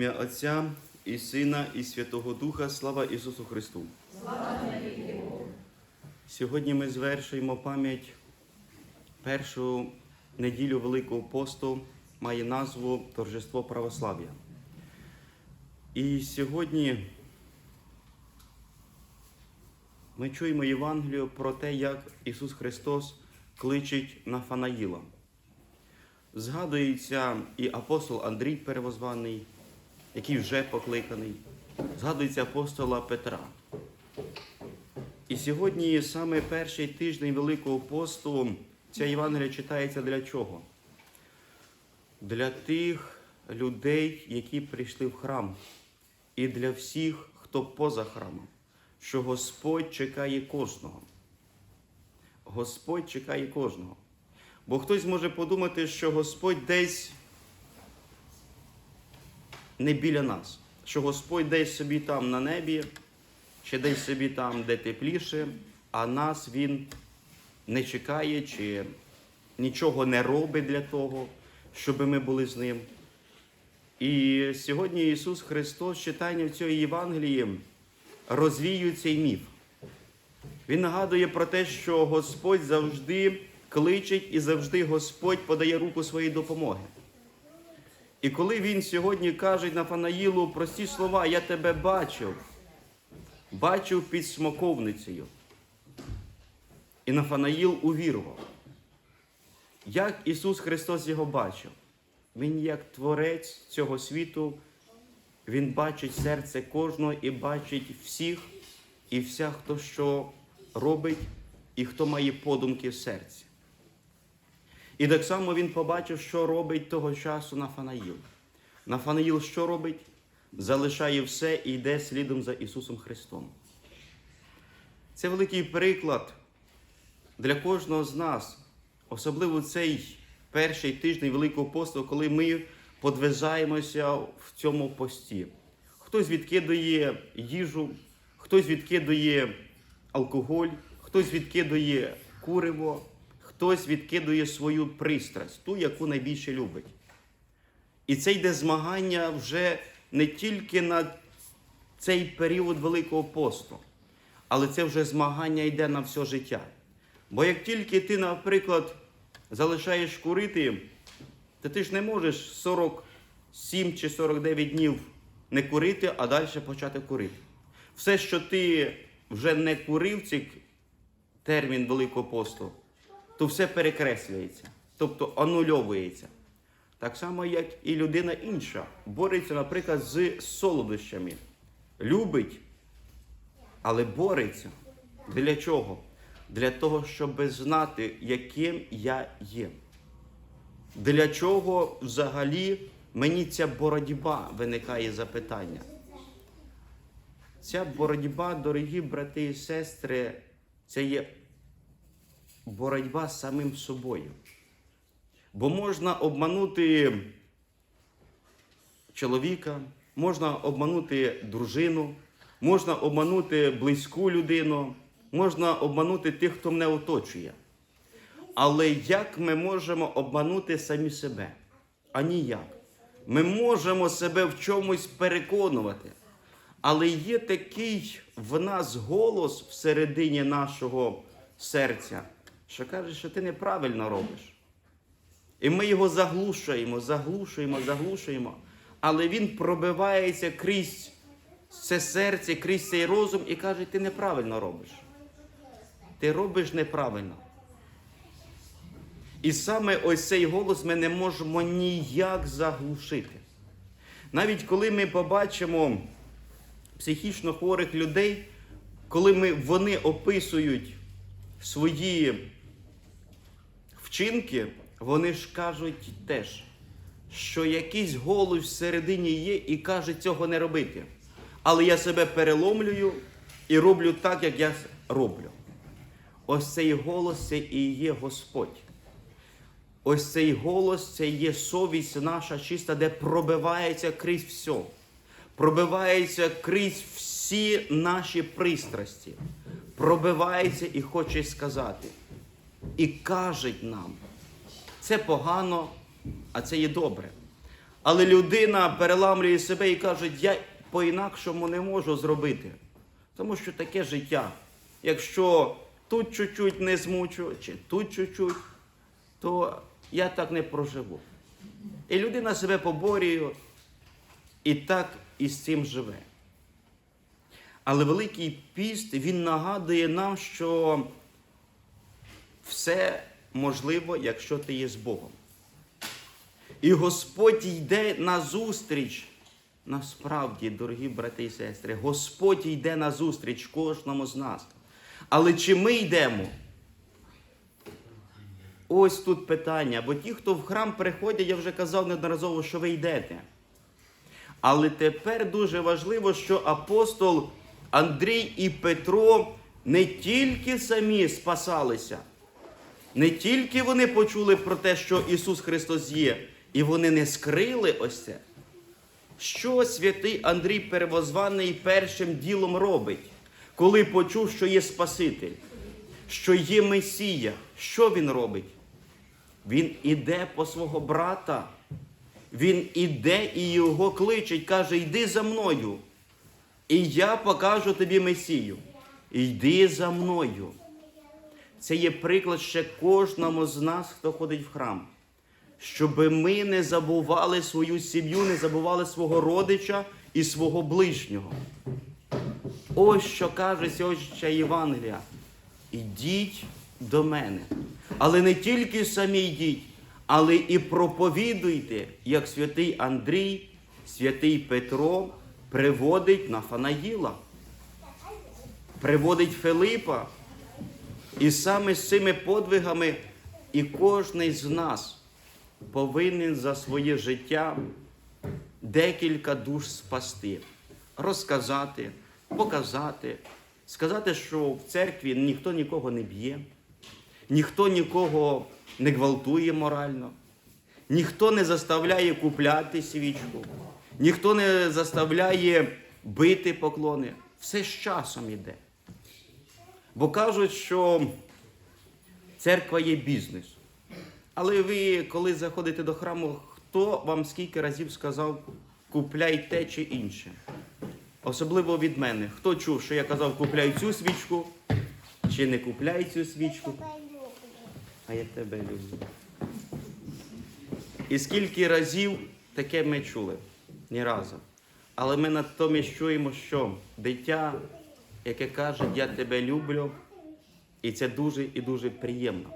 Ім'я Отця і Сина, і Святого Духа, слава Ісусу Христу. Сьогодні ми звершуємо пам'ять першу неділю Великого посту, має назву Торжество православ'я. І сьогодні ми чуємо Євангелію про те, як Ісус Христос кличить Нафанаїла. Згадується і апостол Андрій Перевозваний, який вже покликаний. Згадується апостола Петра. І сьогодні саме перший тиждень Великого посту ця Євангелія читається для чого? Для тих людей, які прийшли в храм, і для всіх, хто поза храмом, що Господь чекає кожного. Господь чекає кожного. Бо хтось може подумати, що Господь десь не біля нас, що Господь десь собі там на небі, чи десь собі там, де тепліше, а нас Він не чекає, чи нічого не робить для того, щоб ми були з ним. І сьогодні Ісус Христос, читання в цій Євангелії, розвіює цей міф. Він нагадує про те, що Господь завжди кличить і завжди Господь подає руку своєї допомоги. І коли він сьогодні каже Нафанаїлу прості слова, я тебе бачив, бачив під смоковницею. І Нафанаїл увірував. Як Ісус Христос його бачив? Він як творець цього світу, Він бачить серце кожного і бачить всіх і вся, хто що робить і хто має подумки в серці. І так само він побачив, що робить того часу Нафанаїл. Нафанаїл що робить? Залишає все і йде слідом за Ісусом Христом. Це великий приклад для кожного з нас, особливо цей перший тиждень Великого посту, коли ми подвижаємося в цьому пості. Хтось відкидує їжу, хтось відкидує алкоголь, хтось відкидує куриво, хтось відкидує свою пристрасть, ту, яку найбільше любить. І це йде змагання вже не тільки на цей період Великого посту, але це вже змагання йде на все життя. Бо як тільки ти, наприклад, залишаєш курити, то ти ж не можеш 47 чи 49 днів не курити, а далі почати курити. Все, що ти вже не курив цей термін Великого посту, то все перекреслюється, тобто анульовується. Так само, як і людина інша, бореться, наприклад, з солодощами. Любить, але бореться. Для чого? Для того, щоб знати, яким я є. Для чого взагалі мені ця боротьба виникає запитання? Ця боротьба, дорогі брати і сестри, це є боротьба з самим собою. Бо можна обманути чоловіка, можна обманути дружину, можна обманути близьку людину, можна обманути тих, хто мене оточує. Але як ми можемо обманути самі себе? А ніяк. Ми можемо себе в чомусь переконувати. Але є такий в нас голос всередині нашого серця, що каже, що ти неправильно робиш. І ми його заглушуємо, заглушуємо, заглушуємо. Але він пробивається крізь це серце, крізь цей розум і каже, ти неправильно робиш. Ти робиш неправильно. І саме ось цей голос ми не можемо ніяк заглушити. Навіть коли ми побачимо психічно хворих людей, коли ми, вони описують свої вчинки, вони ж кажуть теж, що якийсь голос всередині є і каже цього не робити. Але я себе переломлюю і роблю так, як я роблю. Ось цей голос це і є Господь. Ось цей голос це є совість наша чиста, де пробивається крізь все. Пробивається крізь всі наші пристрасті. Пробивається і хоче сказати. І каже нам, це погано, а це є добре. Але людина переламлює себе і каже, я по-інакшому не можу зробити. Тому що таке життя. Якщо тут чуть-чуть не змучу, чи тут чуть-чуть, то я так не проживу. І людина себе поборює і так із цим живе. Але Великий піст він нагадує нам, що все можливо, якщо ти є з Богом. І Господь йде назустріч. Насправді, дорогі брати і сестри, Господь йде назустріч кожному з нас. Але чи ми йдемо? Ось тут питання. Бо ті, хто в храм приходять, я вже казав неодноразово, що ви йдете. Але тепер дуже важливо, що апостол Андрій і Петро не тільки самі спасалися, не тільки вони почули про те, що Ісус Христос є, і вони не скрили ось це. Що святий Андрій Перевозваний першим ділом робить, коли почув, що є Спаситель, що є Месія? Що він робить? Він іде по свого брата. Він іде і його кличить, каже: йди за мною. І я покажу тобі Месію. Йди за мною. Це є приклад ще кожному з нас, хто ходить в храм. Щоб ми не забували свою сім'ю, не забували свого родича і свого ближнього. Ось що каже сьогодні Євангелія. Ідіть до мене. Але не тільки самі йдіть, але і проповідуйте, як святий Андрій, святий Петро приводить Нафанаїла, приводить Филипа. І саме з цими подвигами і кожен з нас повинен за своє життя декілька душ спасти, розказати, показати, сказати, що в церкві ніхто нікого не б'є, ніхто нікого не гвалтує морально, ніхто не заставляє купляти свічку, ніхто не заставляє бити поклони. Все з часом іде. Бо кажуть, що церква є бізнес. Але ви, коли заходите до храму, хто вам скільки разів сказав, купляй те чи інше? Особливо від мене. Хто чув, що я казав, купляй цю свічку, чи не купляй цю свічку? А я тебе люблю. І скільки разів таке ми чули? Ні разу. Але ми натомість чуємо, що дитя, яке каже, я тебе люблю, і це дуже і дуже приємно.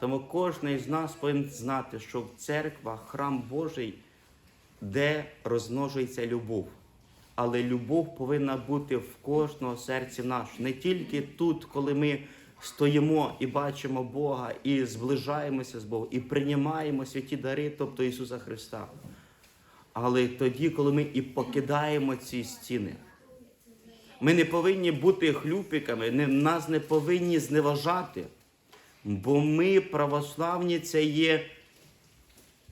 Тому кожен з нас повинен знати, що в церква, храм Божий, де розмножується любов. Але любов повинна бути в кожного серці наш. Не тільки тут, коли ми стоїмо і бачимо Бога, і зближаємося з Богом, і приймаємо святі дари, тобто Ісуса Христа. Але тоді, коли ми і покидаємо ці стіни. Ми не повинні бути хлюпиками, не, нас не повинні зневажати. Бо ми, православні, це є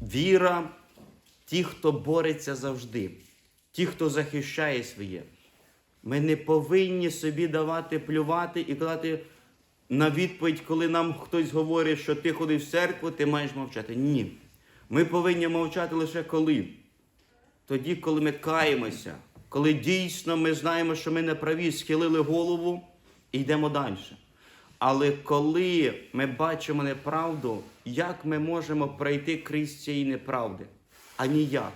віра, ті, хто бореться завжди, ті, хто захищає своє. Ми не повинні собі давати плювати і казати на відповідь, коли нам хтось говорить, що ти ходиш в церкву, ти маєш мовчати. Ні. Ми повинні мовчати лише коли. Тоді, коли ми каємося, коли дійсно ми знаємо, що ми не праві, схилили голову і йдемо далі. Але коли ми бачимо неправду, як ми можемо пройти крізь цієї неправди? А ніяк.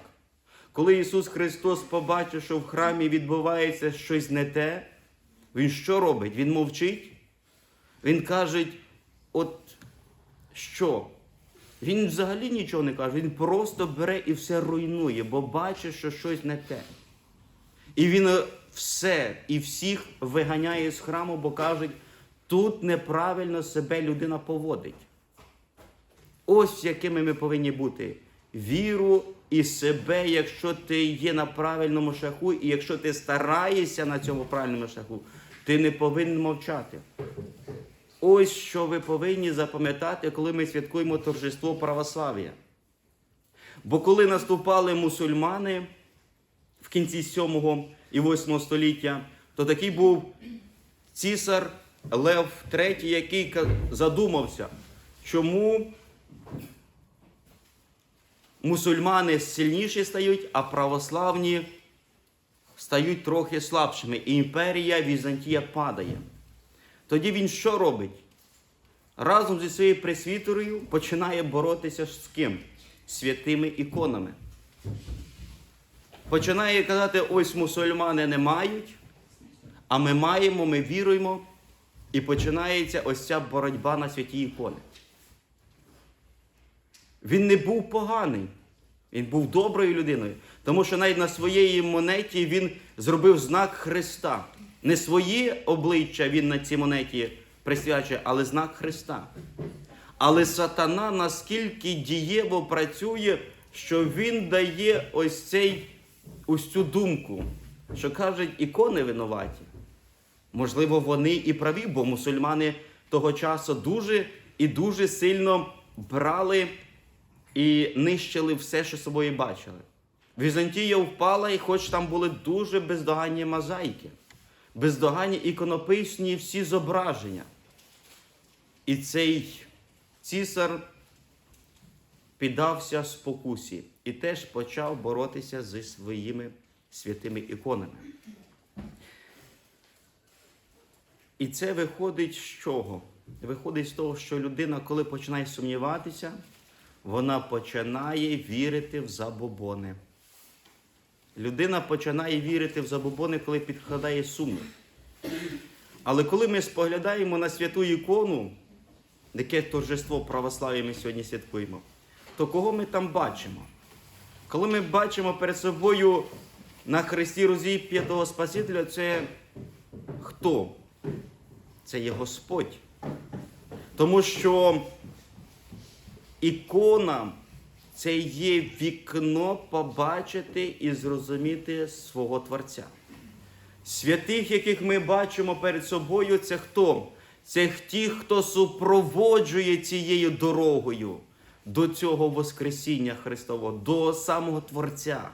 Коли Ісус Христос побачив, що в храмі відбувається щось не те, Він що робить? Він мовчить. Він каже, от що? Він взагалі нічого не каже, він просто бере і все руйнує, бо бачить, що щось не те. І він е, все і всіх виганяє з храму, бо кажуть, тут неправильно себе людина поводить. Ось якими ми повинні бути. Віру і себе, якщо ти є на правильному шляху, і якщо ти стараєшся на цьому правильному шляху, ти не повинен мовчати. Ось що ви повинні запам'ятати, коли ми святкуємо торжество православ'я. Бо коли наступали мусульмани в кінці 7 і 8 століття, то такий був цісар Лев III, який задумався, чому мусульмани сильніші стають, а православні стають трохи слабшими. І імперія Візантія падає. Тоді він що робить? Разом зі своєю пресвітерою починає боротися з ким? Святими іконами. Починає казати, ось мусульмани не мають, а ми маємо, ми віруємо. І починається ось ця боротьба на святі ікони. Він не був поганий, він був доброю людиною. Тому що навіть на своїй монеті він зробив знак Христа. Не своє обличчя він на цій монеті присвячує, але знак Христа. Але сатана наскільки дієво працює, що він дає ось цей, ось цю думку, що кажуть, ікони винуваті. Можливо, вони і праві, бо мусульмани того часу дуже і дуже сильно брали і нищили все, що собою бачили. Візантія впала, і хоч там були дуже бездоганні мозаїки, бездоганні іконописні всі зображення. І цей цісар піддався спокусі і теж почав боротися зі своїми святими іконами. І це виходить з чого? Виходить з того, що людина, коли починає сумніватися, вона починає вірити в забобони. Людина починає вірити в забобони, коли підкладає сумнів. Але коли ми споглядаємо на святу ікону, яке торжество православ'я ми сьогодні святкуємо, то кого ми там бачимо? Коли ми бачимо перед собою на хресті розіп'ятого Спасителя, це хто? Це є Господь. Тому що ікона це є вікно побачити і зрозуміти свого Творця. Святих, яких ми бачимо перед собою, це хто? Це ті, хто супроводжує цією дорогою до цього Воскресіння Христового, до самого Творця.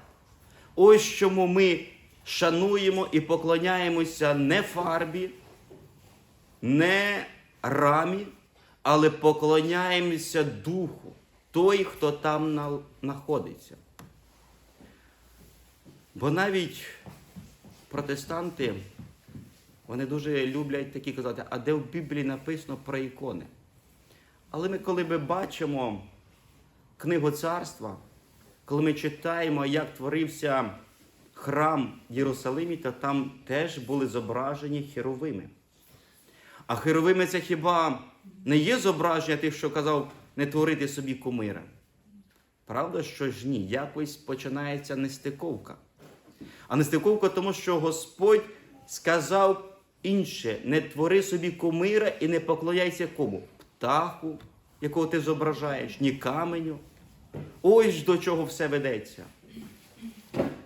Ось чому ми шануємо і поклоняємося не фарбі, не рамі, але поклоняємося Духу, той, хто там на- знаходиться. Бо навіть протестанти, вони дуже люблять такі казати, а де в Біблії написано про ікони. Але ми, коли ми бачимо книгу царства, коли ми читаємо, як творився храм в Єрусалимі, то там теж були зображені херовими. А херовими це хіба не є зображення тих, що казав не творити собі кумира? Правда, що ж ні, якось починається нестиковка. А нестиковка тому, що Господь сказав інше: не твори собі кумира і не поклоняйся кому? Птаху, якого ти зображаєш, ні каменю. Ось до чого все ведеться.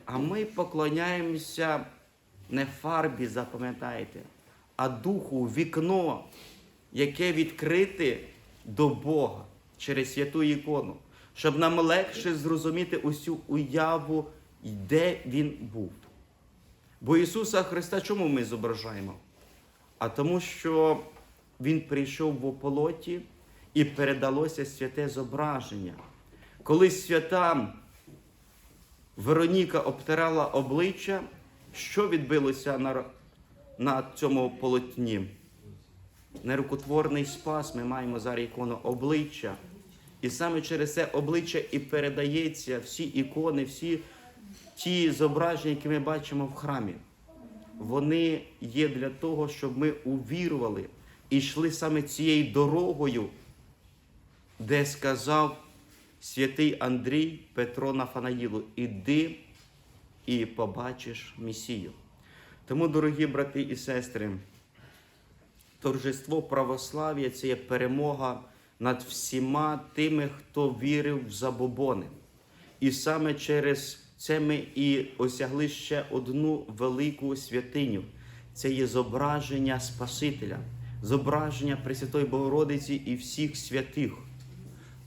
А ми поклоняємося не фарбі, запам'ятайте, а духу, вікно, яке відкрите до Бога через святу ікону, щоб нам легше зрозуміти усю уяву, де Він був. Бо Ісуса Христа чому ми зображаємо? А тому, що Він прийшов в ополоті і передалося святе зображення. Коли свята Вероніка обтирала обличчя, що відбилося на, на цьому полотні? Нерукотворний спас ми маємо зараз ікону обличчя. І саме через це обличчя і передається всі ікони, всі ті зображення, які ми бачимо в храмі. Вони є для того, щоб ми увірували і йшли саме цією дорогою, де сказав святий Андрій Петро Нафанаїлу, іди і побачиш Месію. Тому, дорогі брати і сестри, торжество православ'я це є перемога над всіма тими, хто вірив в забобони. І саме через це ми і осягли ще одну велику святиню. Це є зображення Спасителя, зображення Пресвятої Богородиці і всіх святих.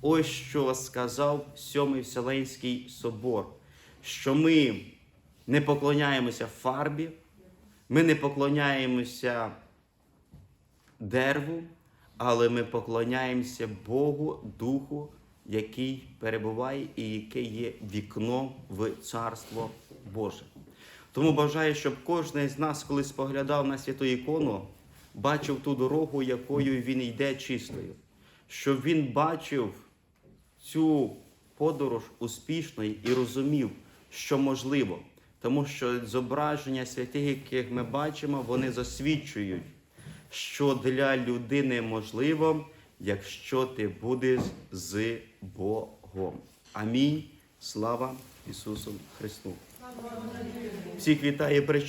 Ось що сказав Сьомий Вселенський собор, що ми не поклоняємося фарбі, ми не поклоняємося дереву, але ми поклоняємося Богу, Духу який перебуває і яке є вікно в Царство Боже. Тому бажаю, щоб кожен з нас, коли споглядав на святу ікону, бачив ту дорогу, якою він йде чистою, щоб він бачив цю подорож успішною і розумів, що можливо. Тому що зображення святих, яких ми бачимо, вони засвідчують, що для людини можливо, якщо ти будеш з Богом. Амінь. Слава Ісусу Христу. Всіх вітає прича.